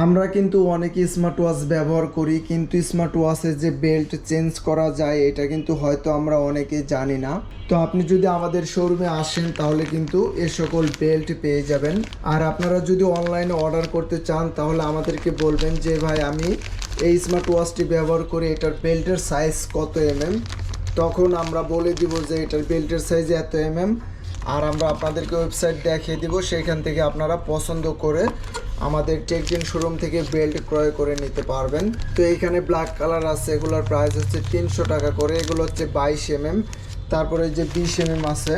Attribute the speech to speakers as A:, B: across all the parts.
A: আমরা কিন্তু অনেকে স্মার্ট ওয়াচ ব্যবহার করি, কিন্তু স্মার্ট ওয়াচের যে বেল্ট চেঞ্জ করা যায়, এটা কিন্তু হয়তো আমরা অনেকে জানি না। তো আপনি যদি আমাদের শোরুমে আসেন, তাহলে কিন্তু এ সকল বেল্ট পেয়ে যাবেন। আর আপনারা যদি অনলাইনে অর্ডার করতে চান, তাহলে আমাদেরকে বলবেন যে, ভাই, আমি এই স্মার্ট ওয়াচটি ব্যবহার করে এটার বেল্টের সাইজ কত এমএম তখন আমরা বলে দিব যে, এটার বেল্টের সাইজ এত এমএম আর আমরা আপনাদেরকে ওয়েবসাইট দেখিয়ে দিব, সেখান থেকে আপনারা পছন্দ করে আমাদের টেকজিন শোরুম থেকে বেল্ট ক্রয় করে নিতে পারবেন। তো এইখানে ব্ল্যাক কালার আছে, এগুলোর প্রাইস হচ্ছে তিনশো টাকা করে, এগুলো হচ্ছে বাইশ এমএম তারপরে যে বিশ এমএম আছে।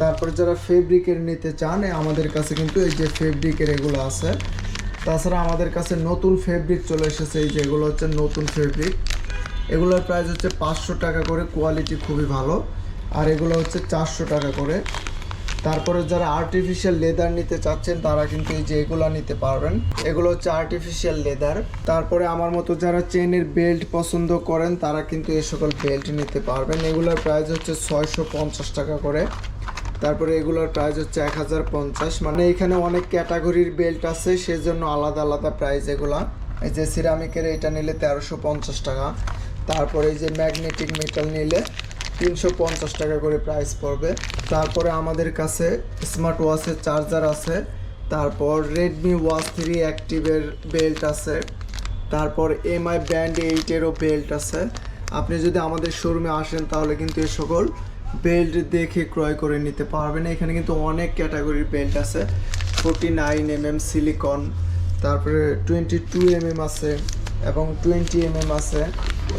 A: তারপরে যারা ফেব্রিকের নিতে চান আমাদের কাছে কিন্তু এই যে ফেব্রিকের এগুলো আছে। তাছাড়া আমাদের কাছে নতুন ফেব্রিক চলে এসেছে, এই যে এগুলো হচ্ছে নতুন ফেব্রিক এগুলোর প্রাইস হচ্ছে পাঁচশো টাকা করে কোয়ালিটি খুবই ভালো। আর এগুলো হচ্ছে চারশো টাকা করে। তারপরে যারা আর্টিফিশিয়াল লেদার নিতে চাচ্ছেন, তারা কিন্তু এই যে এগুলো নিতে পারবেন। এগুলো হচ্ছে আর্টিফিশিয়াল লেদার তারপরে আমার মতো যারা চেনের বেল্ট পছন্দ করেন, তারা কিন্তু এই সকল বেল্ট নিতে পারবেন। এগুলোর প্রাইস হচ্ছে ছয়শো পঞ্চাশ টাকা করে। তারপরে এগুলোর প্রাইস হচ্ছে এক হাজার পঞ্চাশ। মানে এখানে অনেক ক্যাটাগরির বেল্ট আছে, সেজন্য আলাদা আলাদা প্রাইস এগুলা। এই যে সিরামিকের এটা নিলে তেরোশো পঞ্চাশ টাকা। তারপরে এই যে ম্যাগনেটিক মেটাল নিলে তিনশো পঞ্চাশ টাকা করে প্রাইস পড়বে। তারপরে আমাদের কাছে স্মার্ট ওয়াচের চার্জার আছে, তারপর রেডমি ওয়াচ থ্রি অ্যাক্টিভের বেল্ট আছে, তারপর এমআই ব্যান্ড এইটেরও বেল্ট আছে। আপনি যদি আমাদের শোরুমে আসেন তাহলে কিন্তু এ সকল বেল্ট দেখে ক্রয় করে নিতে পারবেন। এখানে কিন্তু অনেক ক্যাটাগরির বেল্ট আছে। Forty nine M M silicone তারপরে টোয়েন্টি টু এম এম আছে এবং টোয়েন্টি এম এম আছে।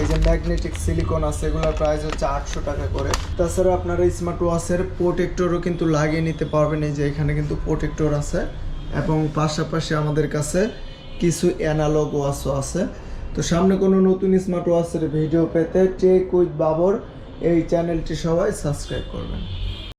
A: এই যে ম্যাগনেটিক সিলিকন আছে, এগুলোর প্রাইস হচ্ছে আটশো টাকা করে। তাছাড়া আপনারা স্মার্ট ওয়াচের প্রোটেক্টরও কিন্তু লাগিয়ে নিতে পারবেন, এই যে এখানে কিন্তু প্রোটেক্টর আছে। এবং পাশাপাশি আমাদের কাছে কিছু অ্যানালগ ওয়াচও আছে। তো সামনে কোনো নতুন স্মার্ট ওয়াচের ভিডিও পেতে টেক উইথ বাবর এই চ্যানেলটি সবাই সাবস্ক্রাইব করবেন।